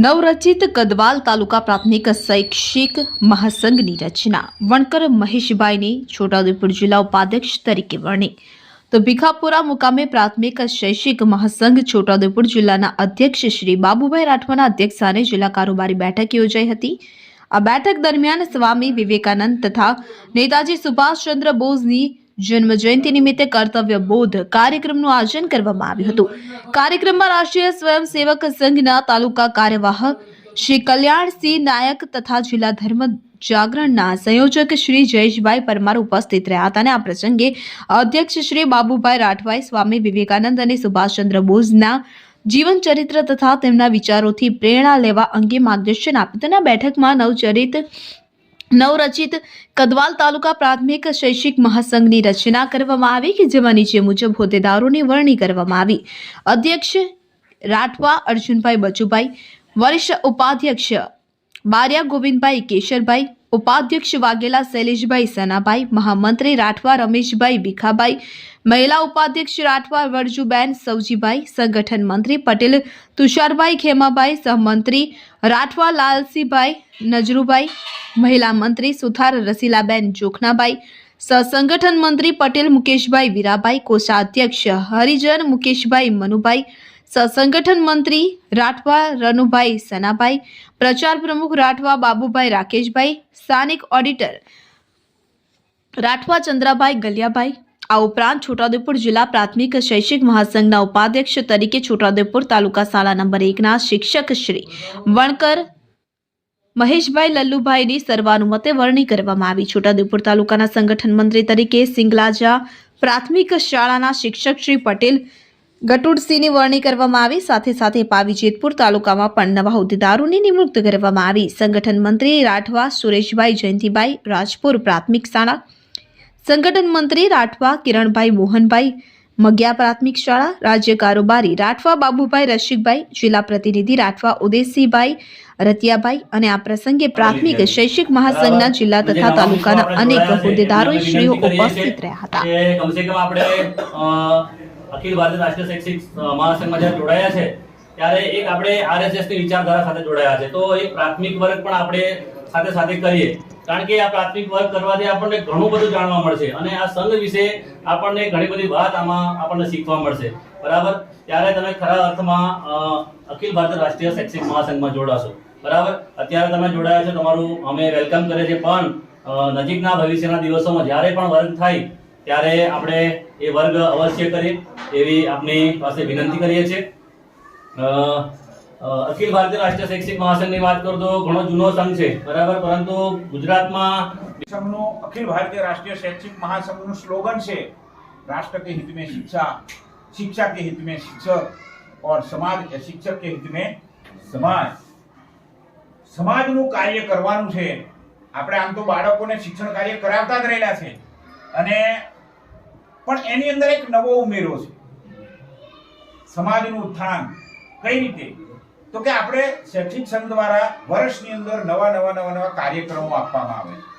નવરચિત કદવાલ તાલુકા પ્રાથમિક શૈક્ષિક મહાસંઘની રચના. વણકર મહેશભાઈની છોટાઉદેપુર જિલ્લા ઉપાધ્યક્ષ તરીકે વર્ણી. તો ભીખાપુરા મુકામે પ્રાથમિક શૈક્ષિક મહાસંઘ છોટાઉદેપુર જિલ્લાના અધ્યક્ષ શ્રી બાબુભાઈ રાઠવાના અધ્યક્ષસ્થાને જિલ્લા કારોબારી બેઠક યોજાઈ હતી. આ બેઠક દરમિયાન સ્વામી વિવેકાનંદ તથા નેતાજી સુભાષચંદ્ર બોઝની જન્મ જયંતિ નિમિત્તે કર્તવ્ય બોધ કાર્યક્રમનું આયોજન કરવામાં આવ્યું હતું. કાર્યક્રમમાં રાષ્ટ્રીય સ્વયંસેવક સંઘના તાલુકા કાર્યવાહ શ્રી કલ્યાણસિંહ નાયક તથા જિલ્લા ધર્મ જાગરણના સંયોજક શ્રી જયેશભાઈ પરમાર ઉપસ્થિત રહ્યા હતા અને આ પ્રસંગે અધ્યક્ષ શ્રી બાબુભાઈ રાઠવાઈ, સ્વામી વિવેકાનંદ અને સુભાષચંદ્ર બોઝના જીવન ચરિત્ર તથા તેમના વિચારોથી પ્રેરણા લેવા અંગે માર્ગદર્શન આપ્યું તેના બેઠકમાં નવચરિત નવરચિત કદવાલ તાલુકા પ્રાથમિક શૈક્ષિક મહાસંઘની રચના કરવામાં આવી કે જેમાં નીચે મુજબ હોદ્દેદારોની વરણી કરવામાં આવી. અધ્યક્ષ રાઠવા, અર્જુનભાઈ બચુભાઈ, વરિષ્ઠ ઉપાધ્યક્ષ બારિયા ગોવિંદભાઈ કેશરભાઈ ઉપાધ્યક્ષ વાઘેલા શૈલેષભાઈ સનાભાઈ, મહામંત્રી રાઠવા રમેશભાઈ ભીખાભાઈ, મહિલા ઉપાધ્યક્ષ રાઠવા વરજુબેન સૌજીભાઈ સંગઠન મંત્રી પટેલ, તુષારભાઈ ખેમાભાઈ, સહમંત્રી રાઠવા લાલસીભાઈ નજરુભાઈ, મહિલા મંત્રી સુથાર રસીલાબેન જોખનાભાઈ, સહસંગઠન મંત્રી પટેલ મુકેશભાઈ વીરાભાઈ, કોષાધ્યક્ષ હરિજન મુકેશભાઈ મનુભાઈ સહસંગઠન મંત્રી રાઠવા રનુભાઈ સનાભાઈ, પ્રચાર પ્રમુખ રાઠવા બાબુભાઈ રાકેશભાઈ, સ્થાનિક ઓડિટર રાઠવા ચંદ્રાભાઈ ગલિયાભાઈ, આ ઉપરાંત છોટાઉદેપુર જિલ્લા પ્રાથમિક શૈક્ષિક મહાસંઘના ઉપાધ્યક્ષ તરીકે છોટાઉદેપુર તાલુકા શાળા નંબર એકના શિક્ષક શ્રી વણકર મહેશભાઈ લલ્લુભાઈની સર્વાનુમતે વરણી કરવામાં આવી. છોટાઉદેપુર તાલુકાના સંગઠન મંત્રી તરીકે સિંગલાજા પ્રાથમિક શાળાના શિક્ષક શ્રી પટેલ ગટુડસિંહની વરણી કરવામાં આવી. સાથે સાથે પાવી જેતપુર તાલુકામાં પણ નવા હોદ્દેદારોની નિમણૂક કરવામાં આવી. સંગઠન મંત્રી રાઠવા સુરેશભાઈ જયંતિભાઈ રાજપુર પ્રાથમિક શાળા સંગઠન મંત્રી રાઠવા કિરણભાઈ મોહનભાઈ મગિયા પ્રાથમિક શાળા રાજ્ય કારોબારી રાઠવા બાબુભાઈ રસિકભાઈ જિલ્લા પ્રતિનિધિ રાઠવા ઉદયસિંહભાઈ રતિયાભાઈ અને આ પ્રસંગે પ્રાથમિક શૈક્ષિક મહાસંઘના જિલ્લા તથા તાલુકાના અનેક હોદ્દેદારો શ્રીઓ ઉપસ્થિત રહ્યા હતા. અખિલ ભારતીય રાષ્ટ્રીય શૈક્ષિક મહાસંઘમાં જ્યારે જોડાયા છે, ત્યારે એક આપણે આરએસએસની વિચારધારા સાથે જોડાયા છે. તો એ પ્રાથમિક વર્ગ પણ આપણે સાથે સાથે કરીએ. કારણ કે આ પ્રાથમિક વર્ગ કરવાથી આપણને ઘણું બધું જાણવા મળશે અને આ સંઘ વિશે આપણને ઘણી બધી વાત આમાં આપણને શીખવા મળશે. બરાબર? ત્યારે તમે ખરા અર્થમાં અખિલ ભારતીય રાષ્ટ્રીય શૈક્ષિક મહાસંઘમાં જોડાશો. બરાબર? અત્યારે તમે જોડાયા છો, તમારું અમે વેલકમ કરીએ છીએ, પણ નજીકના ભવિષ્યના દિવસોમાં જ્યારે પણ વર્ગ થાય, ત્યારે આપણે એ વર્ગ અવશ્ય કરીએ. એવી આપની પાસે વિનંતી કરીએ છીએ. અખિલ ભારતીય રાષ્ટ્રીય શૈક્ષિક મહાસંઘની વાત કરું તો ઘણો જૂનો સંઘ છે, બરાબર? પરંતુ ગુજરાતમાં સંઘનું અખિલ ભારતીય રાષ્ટ્રીય શૈક્ષિક મહાસંઘનું સ્લોગન છે, રાષ્ટ્ર કે हित में शिक्षा शिक्षा के हित में शिक्षक और સમાજ શિક્ષક કે હિત મેં સમાજ. સમાજનું કાર્ય કરવાનું છે. આપણે આમ તો બાળકોને શિક્ષણ કાર્ય કરાવતા જ રહેલા છે. અને પણ એની અંદર એક નવો ઉમેરો છે. સમાજનું ઉત્થાન કઈ રીતે? તો કે આપણે શૈક્ષિક સંઘ દ્વારા વર્ષની અંદર નવા નવા નવા નવા કાર્યક્રમો આપવામાં આવે છે.